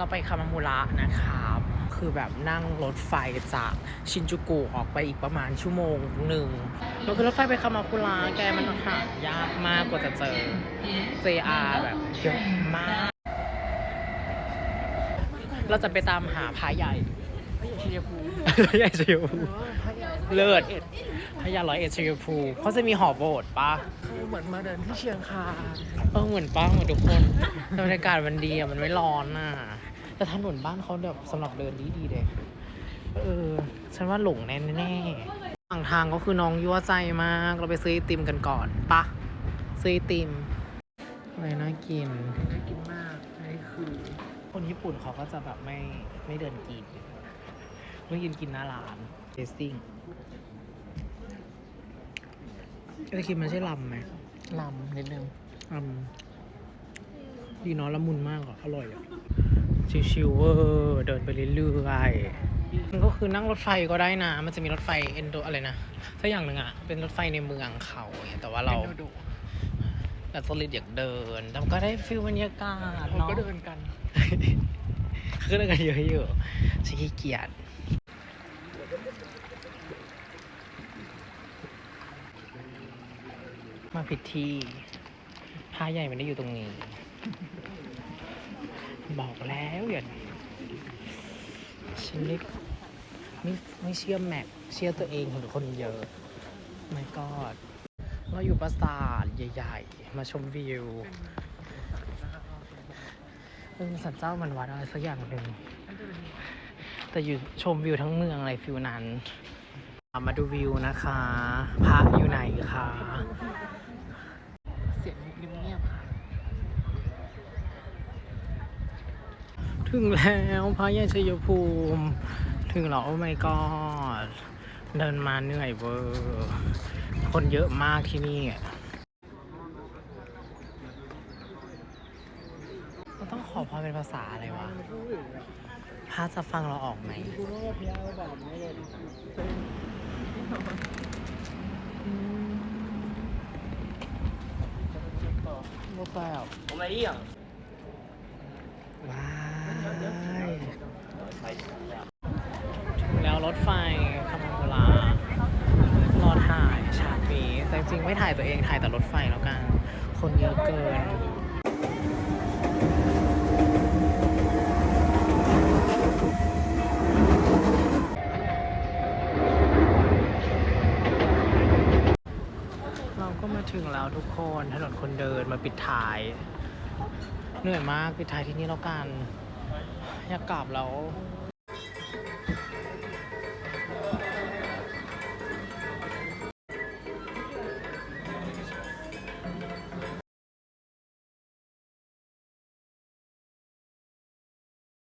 เราไปคามามุระนะครับคือแบบนั่งรถไฟจากชินจูกุออกไปอีกประมาณชั่วโมงหนึ่งเราคือรถไฟไปคามาคุระแกมันหายากมากกว่าจะเจอ JR แบบเยอะมาก เราจะไปตามหาพระใหญ่ชัยภูมิพระใหญ่ชัยภูมิเลิศพระยาร้อยเอ็ดชัยภูมิเขาจะมีหอโบสถ์ปะคือเหมือนมาเดินที่เชียงคานเออเหมือนป้าเหมือนทุกคนแต่บรรยากาศมันดีอะมันไม่ร้อนอะ แต่ถนนบ้านเขาแบบสำหรับเดินดีดีๆเลยเออ ฉันว่าหลงแน่แน่ๆฝั่งทางก็คือน้องยั่วใจมาก เราไปซื้อไอติมกันก่อนปะซื้อไอติม อะไรน่ากิน น่ากินมากนี่คือ คนญี่ปุ่นเขาก็จะแบบไม่ไม่เดินกิน ไม่กินกินหน้าร้านเทสติ้งไอติมมันใช่ลำไหมลำนิดนึงอืมดีเนาะละมุนมากอะ อร่อยอะ ชิวๆเวอร์เดินไปเรื่อยๆมันก็คือนั่งรถไฟก็ได้นะ มันจะมีรถไฟเอนโดอะไรนะสักอย่างหนึ่งอะเป็นรถไฟในเมืองเขาอย่างเงี้ยแต่ว่าเราป็นโดโดแต่สลิดอยากเดินแต่มันก็ได้ฟิลบรรยากาศเขาเนาะก็เดินกันคือเดินกันเยอะอยู่ชิขี้เกียจมาผิดที่ท่าใหญ่มันได้อยู่ตรงนี้ บอกแล้วอย่าฉันไม่ไม่ไม่เชื่อแม็กเชื่อตัวเองหรือคนเยอะไม่กอดเราอยู่ปราสาทใหญ่ ๆ มาชมวิวเออสันเจ้ามันวัดอะไรสักอย่างหนึ่งแต่อยู่ชมวิวทั้งเมืองอะไรฟิวนั้น มาดูวิวนะคะพระอยู่ไหนคะ เสียงเงียบๆค่ะ ถึงแล้วพระยาชัยภูมิ ถึงแล้วโอ้ my god เดินมาเหนื่อยเวอร์คนเยอะมากที่นี่อะเราต้องขอพรเป็นภาษาอะไรวะพระจะฟังเราออกไหมคุณว่าพยาบาลไม่เลยว่าแบบผมไม่ยว้ายถึง แล้วรถไฟคำโบรารอถ่ายฉากนี้แต่จริงไม่ถ่ายตัวเองถ่ายแต่รถไฟแล้วกัน คนเยอะเกินเราก็มาถึงแล้วทุกคนถนนคนเดินมาปิดท้าย เหนื่อยมากปิดท้ายที่นี่แล้วกัน อยากกลับแล้ว